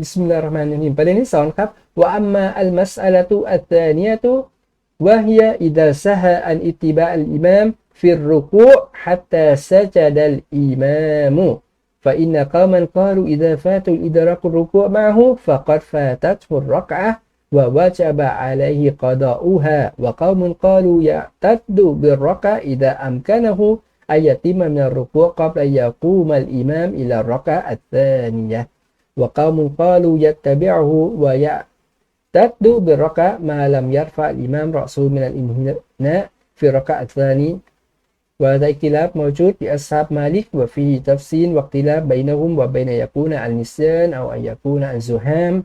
บิสมิลลาฮิรเราะห์มานิรเราะฮีมประเด็นที่สองครับว่าอัมมาอัลมัสอะละตุอัตตานียะตุ وهي إذا سهى عن اتباع الإمام في الركوع حتى سجد الإمام فإن قوما قالوا إذا فاتوا الإدراك الركوع معه فقد فاتته الركعة ووجب عليه قضاؤها وقوم قالوا يعتد بالركعة إذا أمكنه أن يتم من الركوع قبل أن يقوم الإمام إلى الركعة الثانية وقوم قالوا يتبعه ويعتد بالركعة ما لم يرفع الإمام رأسه من الإنهناء في الركعة الثانية وهذا اختلاف موجود لأصحاب مالك وفيه تفصيل واختلاف بينهم وبين يكون عن نسيان أو أن يكون عن زهام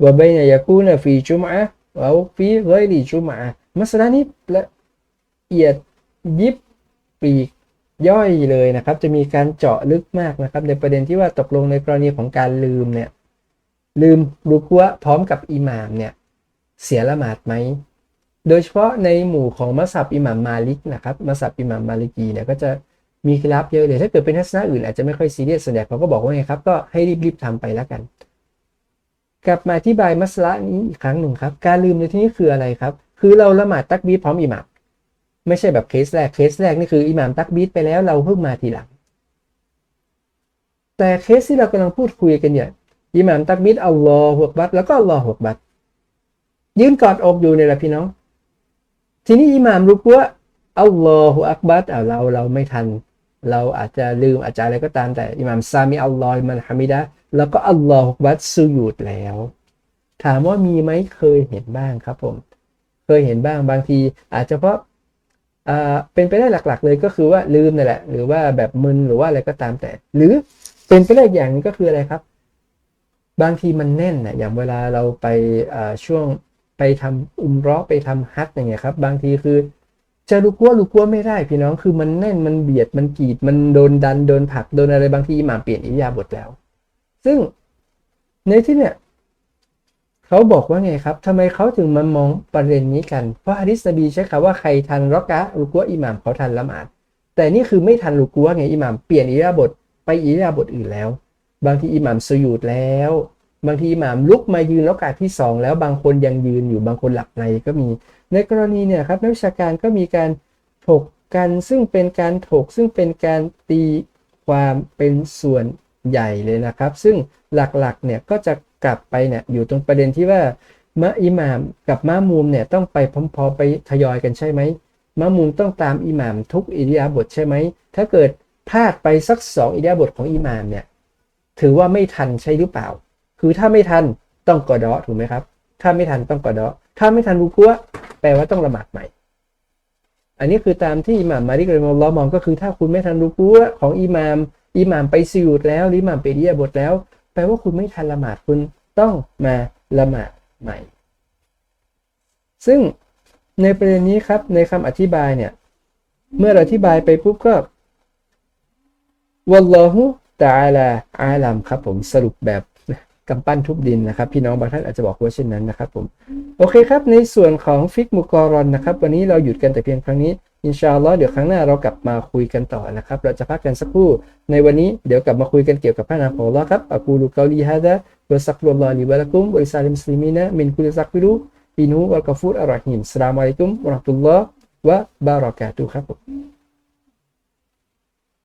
وبين يكون في جمعة أو في غير جمعة. مثلا يجب في ย่อยเลยนะครับ จะมีการเจาะลึกมากนะครับ ในประเด็นที่ว่าตกลงในกรณีของการลืมเนี่ย ลืมรุกัวพร้อมกับอิหม่ามเนี่ย เสียละหมาดไหม โดยเฉพาะในหมู่ของมัสยิดอิหม่ามมาลิกนะครับมัสยิดอิหม่ามมาลิกีเนี่ยก็จะมีคลับเยอะเลย ถ้าเกิดเป็นทัศนะอื่นอาจจะไม่ค่อยซีเรียสส่วนใหญ่เขาก็บอกว่าไงครับ ก็ให้รีบๆทำไปแล้วกัน กลับมาอธิบายมัสละนี้อีกครั้งหนึ่งครับ การลืมในที่นี้คืออะไรครับ คือเราละหมาดตักบีดพร้อมอิหม่าม ไม่ใช่แบบเคสแรกเคสแรกนี่คืออิหม่ามตักบีดไปแล้วเราเพิ่งมาทีหลัง แต่เคสที่เรากำลังพูดคุยกันเนี่ยอิหม่ามตักบีดอัลอฮฺฮกบัตแล้วก็ลอฮฺฮกบัตยืนกอดอกอยู่เนี่ยแหละพี่น้อง ทีนี้อิหม่ามรู้ว่าอัลลอฮฺอักบัตเอาเราเราไม่ทัน เราอาจจะลืมอาจจะอะไรก็ตามแต่อิหม่ามซามีอัลลอฮฺมันฮามิดะแล้วก็อัลลอฮฺฮกบัตสุยูดแล้ว ถามว่ามีไหมเคยเห็นบ้างครับผม เคยเห็นบ้างบางทีอาจจะเพราะ เป็นไปได้หลัก ๆ เลยก็คือว่าลืมนั่นแหละ หรือว่าแบบมึนหรือว่าอะไรก็ตามแต่ หรือเป็นไปได้อย่างนึงก็คืออะไรครับ บางทีมันแน่นนะอย่างเวลาเราไปช่วงไปทำอุมราะห์ไปทำฮัทอย่างเงี้ยครับ บางทีคือจะลุกัวลุกัวไม่ได้พี่น้องคือมันแน่นมันเบียดมันกีดมันโดนดันโดนผลักโดนอะไรบางทีอิหม่ามเปลี่ยนอิริยาบถแล้ว ซึ่งในที่เนี่ย เขาบอกว่าไงครับทำไมเขาถึงมามองประเด็นนี้กัน เพราะฮะดิษนบีใช้คำว่าใครทันรอกะรุกัวอิหมามเขาทันละหมาด แต่นี่คือไม่ทันรุกัวไงอิหมามเปลี่ยนอิริยาบถไปอิริยาบถอื่นแล้ว บางทีอิหมามสุยูดแล้ว บางทีอิหมามลุกมายืนรอกะที่สองแล้วบางคนยังยืนอยู่บางคนหลับในก็มี ในกรณีเนี่ยครับนักวิชาการก็มีการถกกันซึ่งเป็นการถกซึ่งเป็นการตีความเป็นส่วน ใหญ่เลยนะครับ ซึ่งหลักๆเนี่ยก็จะกลับไปเนี่ยอยู่ตรงประเด็นที่ว่ามะอิหม่ามกับมะมูมเนี่ยต้องไปพร้อมๆไปทยอยกันใช่ไหมมะมูมต้องตามอิหม่ามทุกอิริยาบถใช่ไหมถ้าเกิดพลาดไปสักสองอิริยาบถของอิหม่ามเนี่ยถือว่าไม่ทันใช่หรือเปล่า คือถ้าไม่ทันต้องกอดอถูกไหมครับ ถ้าไม่ทันต้องกอดอถ้าไม่ทันรุกัวแปลว่าต้องละหมาดใหม่ อันนี้คือตามที่อิหม่ามมาริกรมอลลอฮ์มองก็คือถ้าคุณไม่ทันรุกัวของอิหม่าม อิหม่ามไปซิยูดแล้วหรืออิหม่ามไปอิริยบถแล้ว แปลว่าคุณไม่ทันละหมาดคุณต้องมาละหมาดใหม่ ซึ่งในประเด็นนี้ครับในคำอธิบายเนี่ยเมื่ออธิบายไปปุ๊บก็วัลลอฮุตาลาอาลัมครับผมสรุปแบบกำปั้นทุบดินนะครับ พี่น้องบางท่านอาจจะบอกว่าเช่นนั้นนะครับผม โอเคครับ ในส่วนของฟิกมุกรอนนะครับ วันนี้เราหยุดกันแต่เพียงครั้งนี้ อินชาอัลลอฮ์เดี๋ยวครั้งหน้าเรากลับมาคุยกันต่อนะครับ เราจะพักกันสักครู่ ในวันนี้เดี๋ยวกลับมาคุยกันเกี่ยวกับพระนามของอัลลอฮ์ครับอักูลูกาลีฮะดะวะสักรุลลอฮ์ลิวะลักุมวะลิสาลิมสลิมีนะมินคุลิซักฟิรุอินูวัลกัฟูรอัลรอฮิมสลามอะลัยกุมวะราะห์มะตุลลอฮ์วะบารอกาตุฮ์ครับ